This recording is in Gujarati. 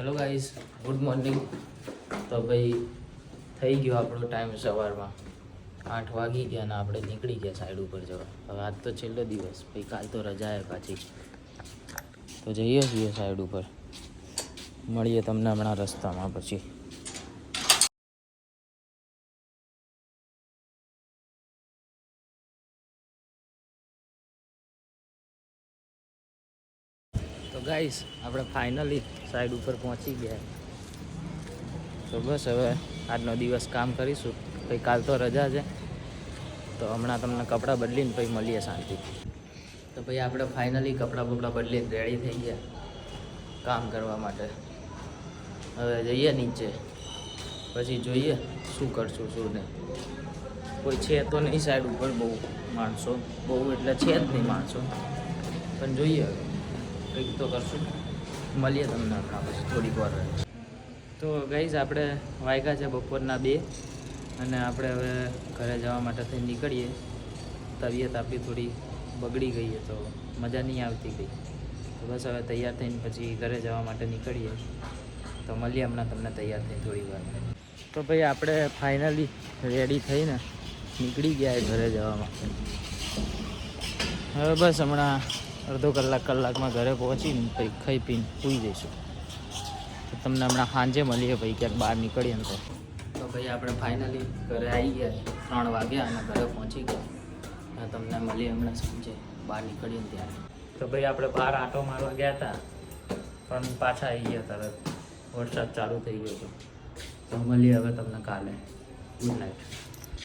હેલો ગાઈસ ગુડ મોર્નિંગ તો ભાઈ, થઈ ગયો આપણો ટાઈમ સવારમાં. આઠ વાગી ગયા અને આપણે નીકળી ગયા સાઈડ ઉપર જવા. હવે આજ તો છેલ્લો દિવસ. ભાઈ, કાલ તો રજા હે પાછી. તો જઈએ છીએ સાઈડ ઉપર. મળીએ તમને હમણાં રસ્તામાં પછી. તો ગાઈસ, આપણે ફાઇનલી સાઈડ ઉપર પહોંચી ગયા. તો બસ હવે આજનો દિવસ કામ કરીશું. પછી કાલ તો રજા છે. તો હમણાં તમને કપડાં બદલીને પછી મળીએ શાંતિ. તો ભાઈ, આપણે ફાઇનલી કપડાં બપડા બદલીને રેડી થઈ ગયા કામ કરવા માટે. હવે જઈએ નીચે. પછી જોઈએ શું કરશું શું નહીં. કોઈ છે તો નહીં સાઈડ ઉપર બહુ માણસો. બહુ એટલે છે જ નહીં માણસો. પણ જોઈએ હવે. કંઈક તો કરશું. મળીએ તમને હમણાં પછી, થોડીક વાર તો ગઈઝ આપણે વાગ્યા છે બપોરના બે. અને આપણે હવે ઘરે જવા માટે થઈ નીકળીએ. તબિયત આપણી થોડી બગડી ગઈ તો મજા નહીં આવતી ગઈ તો બસ હવે તૈયાર થઈને પછી ઘરે જવા માટે નીકળીએ. તો મળીએ હમણાં તમને તૈયાર થઈને થોડી વાર. તો ભાઈ, આપણે ફાઇનલી રેડી થઈને નીકળી ગયા ઘરે જવા માટે હવે બસ હમણાં અડધો કલાક કલાકમાં ઘરે પહોંચીને પછી ખાઈ પીને સૂઈ જઈશું. તો તમને હમણાં સાંજે મળીએ ભાઈ, ક્યાંક બહાર નીકળીએ ને તો. તો ભાઈ, આપણે ફાઇનલી ઘરે આવી ગયા ત્રણ વાગ્યા અને ઘરે પહોંચી ગયા. તમને મળીએ હમણાં સાંજે. બહાર નીકળીએ ત્યારે. તો ભાઈ, આપણે બહાર આંટો મારવા ગયા હતા, પણ પાછા આવી ગયા તરત. વરસાદ ચાલુ થઈ ગયો હતો. તો મળીએ હવે તમને કાલે. Good night